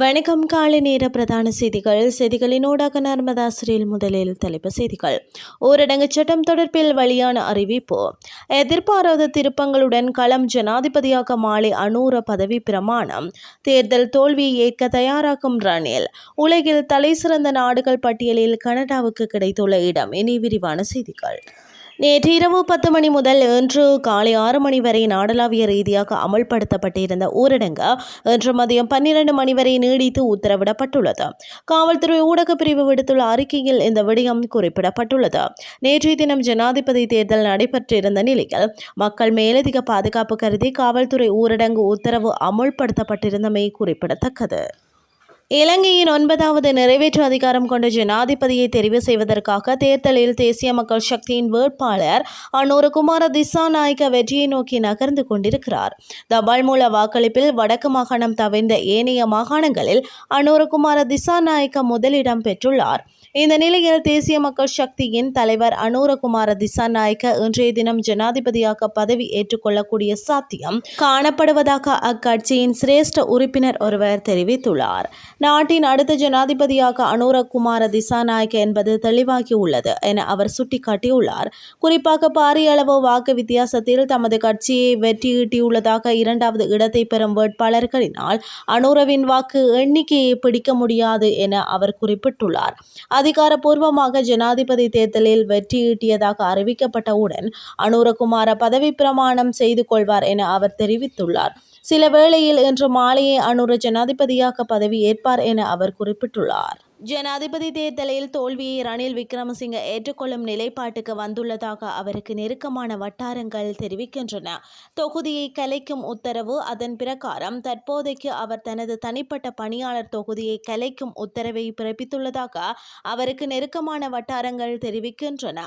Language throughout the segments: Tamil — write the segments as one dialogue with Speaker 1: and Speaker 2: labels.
Speaker 1: வணக்கம். காலை நேர பிரதான செய்திகள். செய்திகளினூடாக நர்மதாசிரியில் முதலில் தலைப்பு செய்திகள். ஊரடங்கு சட்டம் தொடர்பில் வெளியான அறிவிப்பு. எதிர்பாராத திருப்பங்களுடன் களம் ஜனாதிபதியாக மாலை அனூர பதவி பிரமாணம். தேர்தல் தோல்வியை ஏற்க தயாராகும் ரணில். உலகில் தலைசிறந்த நாடுகள் பட்டியலில் கனடாவுக்கு கிடைத்துள்ள இடம். இனி விரிவான செய்திகள். நேற்று இரவு பத்து மணி முதல் இன்று காலை ஆறு மணி வரை நாடளாவிய ரீதியாக அமல்படுத்தப்பட்டிருந்த ஊரடங்கு இன்று மதியம் பன்னிரண்டு மணி வரை நீடித்து உத்தரவிடப்பட்டுள்ளது. காவல்துறை ஊடகப் பிரிவு விடுத்துள்ள அறிக்கையில் இந்த விடயம் குறிப்பிடப்பட்டுள்ளது. நேற்றைய தினம் ஜனாதிபதி தேர்தல் நடைபெற்றிருந்த நிலையில் மக்கள் மேலதிக பாதுகாப்பு கருதி காவல்துறை ஊரடங்கு உத்தரவு அமுல்படுத்தப்பட்டிருந்தமை குறிப்பிடத்தக்கது. இலங்கையின் ஒன்பதாவது நிறைவேற்று அதிகாரம் கொண்ட ஜனாதிபதியை தெரிவு செய்வதற்காக தேர்தலில் தேசிய மக்கள் சக்தியின் வேட்பாளர் அனுரகுமார திசாநாயக்க வெற்றியை நோக்கி நகர்ந்து கொண்டிருக்கிறார். தபால் மூல வாக்களிப்பில் வடக்கு மாகாணம் தவிர்ந்த ஏனைய மாகாணங்களில் அனுரகுமார திசாநாயக்க முதலிடம் பெற்றுள்ளார். இந்த நிலையில் தேசிய மக்கள் சக்தியின் தலைவர் அனுரகுமார திசாநாயக்க இன்றைய தினம் ஜனாதிபதியாக பதவி ஏற்றுக்கொள்ளக்கூடிய சாத்தியம் காணப்படுவதாக அக்கட்சியின் சிரேஷ்ட உறுப்பினர் ஒருவர் தெரிவித்துள்ளார். நாட்டின் அடுத்த ஜனாதிபதியாக அனுரகுமார திசாநாயக்க என்பது தெளிவாகியுள்ளது என அவர் சுட்டிக்காட்டியுள்ளார். குறிப்பாக பாரிய அளவு வாக்கு வித்தியாசத்தில் தமது கட்சியை வெற்றியீட்டியுள்ளதாக இரண்டாவது இடத்தை பெறும் வேட்பாளர்களினால் அனுரவின் வாக்கு எண்ணிக்கையை பிடிக்க முடியாது என அவர் குறிப்பிட்டுள்ளார். அதிகாரப்பூர்வமாக ஜனாதிபதி தேர்தலில் வெற்றியீட்டியதாக அறிவிக்கப்பட்டவுடன் அனுரகுமார பதவி பிரமாணம் செய்து கொள்வார் என அவர் தெரிவித்துள்ளார். சில வேளையில் இன்று மாலையே அனுர ஜனாதிபதியாக பதவி ஏற்பார் என அவர் குறிப்பிட்டுள்ளார். ஜனாதிபதி தேர்தலில் தோல்வியை ரணில் விக்ரமசிங்க ஏற்றுக்கொள்ளும் நிலைப்பாட்டுக்கு வந்துள்ளதாக அவருக்கு நெருக்கமான வட்டாரங்கள் தெரிவிக்கின்றன. தொகுதியை கலைக்கும் உத்தரவு அதன் பிரகாரம் தற்போதைக்கு அவர் தனது தனிப்பட்ட பணியாளர் தொகுதியை கலைக்கும் உத்தரவை பிறப்பித்துள்ளதாக அவருக்கு நெருக்கமான வட்டாரங்கள் தெரிவிக்கின்றன.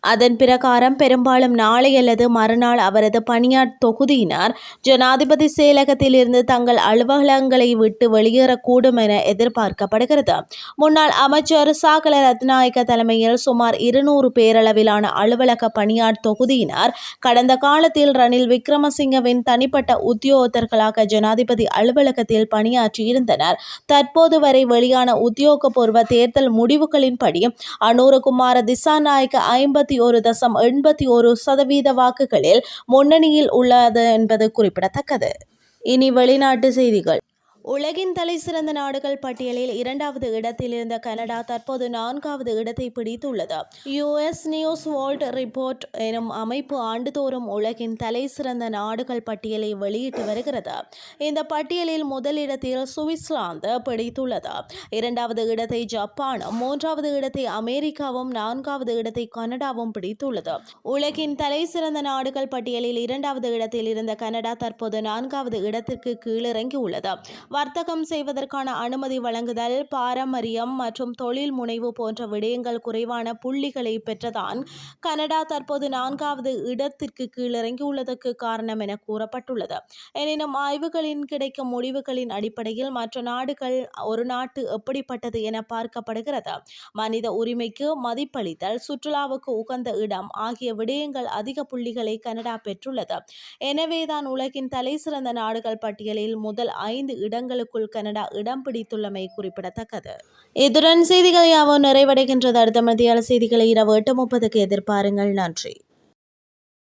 Speaker 1: அதன் பிரகாரம் பெரும்பாலும் நாளை அல்லது மறுநாள் அவரது பணியார் தொகுதியினர் ஜனாதிபதி செயலகத்திலிருந்து தங்கள் அலுவலகங்களை விட்டு வெளியேறக்கூடும் என எதிர்பார்க்கப்படுகிறது. முன்னாள் அமைச்சர் சாகல ரத்நாயக்க தலைமையில் சுமார் இருநூறு பேரளவிலான அலுவலக பணியார் தொகுதியினர் கடந்த காலத்தில் ரணில் விக்ரமசிங்கவின் தனிப்பட்ட உத்தியோகத்தர்களாக ஜனாதிபதி அலுவலகத்தில் பணியாற்றியிருந்தனர். தற்போது வரை வெளியான உத்தியோகபூர்வ தேர்தல் முடிவுகளின்படி அனூரகுமார திசாநாயக்க ஐம்பத்தி ஒரு தசம் எண்பத்தி ஒரு சதவீத வாக்குகளில் முன்னணியில் உள்ளது என்பது குறிப்பிடத்தக்கது. இனி வெளிநாட்டு செய்திகள். உலகின் தலை சிறந்த நாடுகள் பட்டியலில் இரண்டாவது இடத்தில் இருந்த கனடா தற்போது நான்காவது இடத்தை பிடித்துள்ளது. யுஎஸ் நியூஸ் வேர்ல்ட் ரிப்போர்ட் எனும் அமைப்பு ஆண்டுதோறும் உலகின் தலைசிறந்த நாடுகள் பட்டியலை வெளியிட்டு வருகிறது. இந்த பட்டியலில் முதலிடத்தில் சுவிட்சர்லாந்து பிடித்துள்ளது. இரண்டாவது இடத்தை ஜப்பானும் மூன்றாவது இடத்தை அமெரிக்காவும் நான்காவது இடத்தை கனடாவும் பிடித்துள்ளது. உலகின் தலை சிறந்த நாடுகள் பட்டியலில் இரண்டாவது இடத்தில் இருந்த கனடா தற்போது நான்காவது இடத்திற்கு கீழிறங்கியுள்ளது. வர்த்தகம் செய்வதற்கான அனுமதி வழங்குதல் பாரம்பரியம் மற்றும் தொழில் முனைவு போன்ற விடயங்கள் குறைவான புள்ளிகளை பெற்றதான் கனடா தற்போது நான்காவது இடத்திற்கு கீழிறங்கியுள்ளதற்கு காரணம் என கூறப்பட்டுள்ளது. எனினும் ஆய்வுகளின் கிடைக்கும் முடிவுகளின் அடிப்படையில் மற்ற நாடுகள் ஒரு நாட்டு எப்படிப்பட்டது என பார்க்கப்படுகிறது. மனித உரிமைக்கு மதிப்பளித்தல் சுற்றுலாவுக்கு உகந்த இடம் ஆகிய விடயங்கள் அதிக புள்ளிகளை கனடா பெற்றுள்ளது. எனவேதான் உலகின் தலைசிறந்த நாடுகள் பட்டியலில் முதல் ஐந்து இடங்கள் இடங்களுக்குள் கனடா இடம் பிடித்துள்ளமை குறிப்பிடத்தக்கது. இத்துடன் செய்திகள் யாவும் நிறைவடைகின்றது. அடுத்த மத்தியால செய்திகளை இரவு எட்டு முப்பதுக்கு எதிர்பாருங்கள். நன்றி.